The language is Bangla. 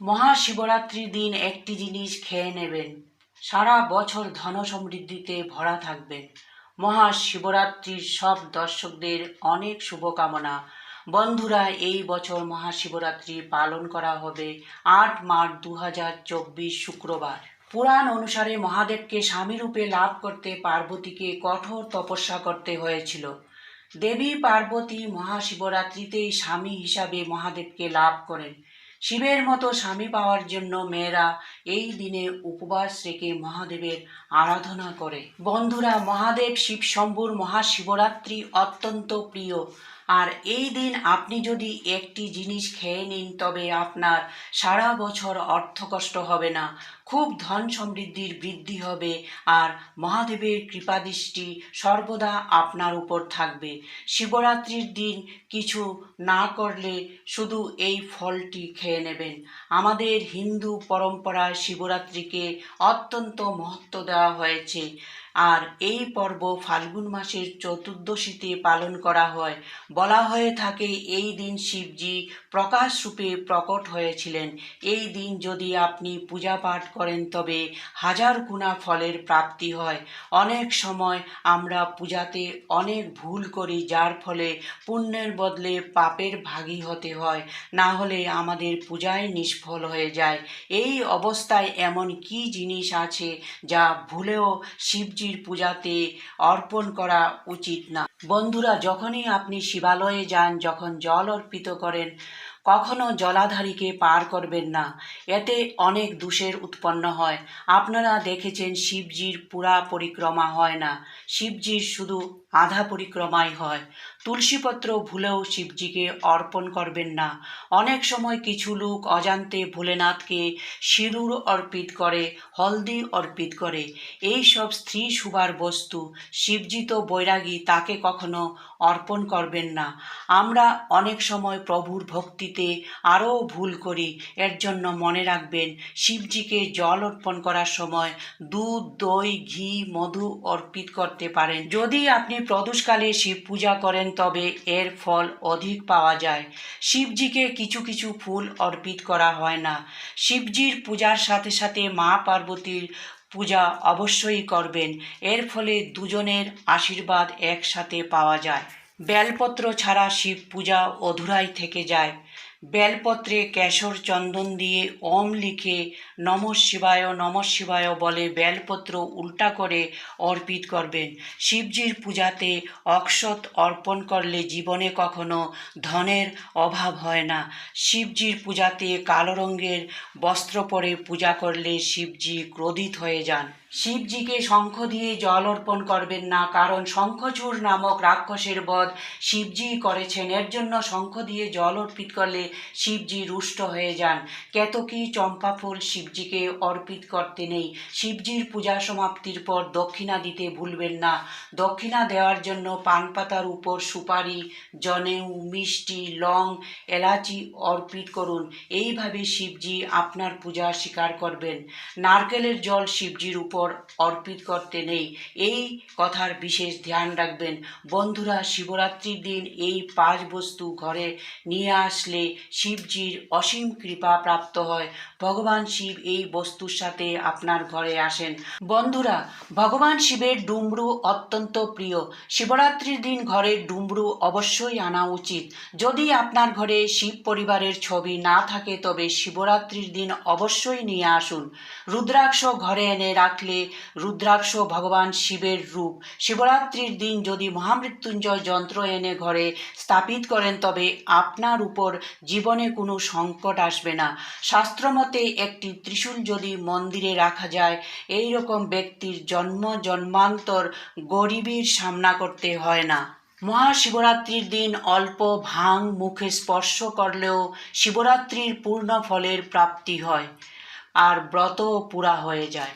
মহাশিবরাত্রির দিন একটি জিনিস খেয়ে নেবেন। সারা বছর ধন সমৃদ্ধিতে ভরা থাকবেন। মহাশিবরাত্রির সব দর্শকদের অনেক শুভকামনা। বন্ধুরা, এই বছর মহাশিবরাত্রি পালন করা হবে আট মার্চ দু হাজার চব্বিশ শুক্রবার। পুরাণ অনুসারে মহাদেবকে স্বামীরূপে লাভ করতে পার্বতীকে কঠোর তপস্যা করতে হয়েছিল। দেবী পার্বতী মহাশিবরাত্রিতেই স্বামী হিসাবে মহাদেবকে লাভ করেন। শিবের মতো স্বামী পাওয়ার জন্য মেয়েরা এই দিনে উপবাস রেখে মহাদেবের আরাধনা করে। বন্ধুরা, মহাদেব শিব শম্ভুর মহাশিবরাত্রি অত্যন্ত প্রিয়। আর এই দিন আপনি যদি একটি জিনিস খেয়ে নিন, তবে আপনার সারা বছর অর্থকষ্ট হবে না। খুব ধন সমৃদ্ধির বৃদ্ধি হবে আর মহাদেবের কৃপাদৃষ্টি সর্বদা আপনার উপর থাকবে। শিবরাত্রির দিন কিছু না করলে শুধু এই ফলটি খেয়ে নেবেন। আমাদের হিন্দু পরম্পরায় শিবরাত্রিকে অত্যন্ত মহত্ব দেওয়া হয়েছে আর এই পর্ব ফাল্গুন মাসের চতুর্দশীতে পালন করা হয়। বলা হয়ে থাকে, এই দিন শিবজি প্রকাশ রূপে প্রকট হয়েছিলেন। এই দিন যদি আপনি পূজা পাঠ করেন, তবে হাজার গুণা ফলের প্রাপ্তি হয়। অনেক সময় আমরা পূজাতে অনেক ভুল করি, যার ফলে পুণ্যের বদলে পাপের ভাগী হতে হয়। না হলে আমাদের পূজায় নিষ্ফল হয়ে যায়। এই অবস্থায় এমন কি জিনিস আছে যা ভুলেও শিবজির পূজাতে অর্পণ করা উচিত না? বন্ধুরা, যখনই আপনি শিবালয়ে যান, যখন জল অর্পিত করেন কখনো জলাধারীকে পার করবেন না। এতে অনেক দূষের উৎপন্ন হয়। আপনারা দেখেছেন শিবজির পুরা পরিক্রমা হয় না। শিবজির শুধু আধা পরিক্রমাই হয়। তুলসীপত্র ভুলেও শিবজিকে অর্পণ করবেন না। অনেক সময় কিছু লোক অজান্তে ভোলেনাথকে সিঁদুর অর্পিত করে, হলদি অর্পিত করে। এই সব স্ত্রী শুভার বস্তু শিবজি তো বৈরাগী তাকে কখনো অর্পণ করবেন না। আমরা অনেক সময় প্রভুর ভক্তিতে আরও ভুল করি, এর জন্য মনে রাখবেন, শিবজিকে জল অর্পণ করার সময় দুধ, দই, ঘি, মধু অর্পিত করতে পারেন। যদি আপনি প্রদোষকালে শিব পূজা করেন তবে এর ফল অধিক পাওয়া যায়। শিবজিকে কিছু কিছু ফুল অর্পিত করা হয় না। শিবজির পূজার সাথে সাথে মা পার্বতীর পূজা অবশ্যই করবেন। এর ফলে দুজনের আশীর্বাদ একসাথে পাওয়া যায়। বেলপত্র ছাড়া শিব পূজা অধুরাই থেকে যায়। বেলপত্রে কেশর চন্দন দিয়ে ওম লিখে নম শিবায় নম শিবায় বলে বেলপত্র উল্টা করে অর্পিত করবেন। শিবজির পূজাতে অক্ষত অর্পণ করলে জীবনে কখনো ধনের অভাব হয় না। শিবজির পূজাতে কালো রঙের বস্ত্র পরে পূজা করলে শিবজি ক্রোধিত হয়ে যান। শিবজিকে শঙ্খ দিয়ে জল অর্পণ করবেন না, কারণ শঙ্খচূড় নামক রাক্ষসের বধ শিবজি করেছেন। এর জন্য শঙ্খ দিয়ে জল অর্পিত করলে শিবজি রুষ্ট হয়ে যান। কেতকী চম্পা ফুল শিবজিকে অর্পিত করতে নেই। শিবজির পূজা সমাপ্তির পর দক্ষিণা দিতে ভুলবেন না। দক্ষিণা দেওয়ার জন্য পান পাতার উপর সুপারি জনেউ মিষ্টি, লং, এলাচি অর্পিত করুন। এইভাবে শিবজি আপনার পূজা স্বীকার করবেন। নারকেলের জল শিবজির উপর অর্পিত করতে নেই। এই কথার বিশেষ ধ্যান রাখবেন। বন্ধুরা, শিবরাত্রির দিন এই পাঁচ বস্তু ঘরে নিয়ে আসলে শিবজির অসীম কৃপা প্রাপ্ত হয়। ভগবান শিব এই বস্তুর সাথে আপনার ঘরে আসেন। বন্ধুরা, ভগবান শিবের ডুমরু অত্যন্ত প্রিয়। শিবরাত্রির দিন ঘরে ডুমরু অবশ্যই আনা উচিত। যদি আপনার ঘরে শিব পরিবারের ছবি না থাকে, তবে শিবরাত্রির দিন অবশ্যই নিয়ে আসুন। রুদ্রাক্ষ ঘরে এনে রাখলে রুদ্রাক্ষ ভগবান শিবের রূপ। শিবরাত্রির দিন যদি মহামৃত্যুঞ্জয় যন্ত্র এনে ঘরে স্থাপিত করেন, তবে আপনার উপর জীবনে কোনো সংকট আসবে না। শাস্ত্রমতে একটি ত্রিশূল যদি মন্দিরে রাখা যায় এই রকম ব্যক্তির জন্ম জন্মান্তর গরিবীর সামনা করতে হয় না। মহাশিবরাত্রির দিন অল্প ভাং মুখে স্পর্শ করলেও শিবরাত্রির পূর্ণ ফলের প্রাপ্তি হয়, আর ব্রতও পুরা হয়ে যায়।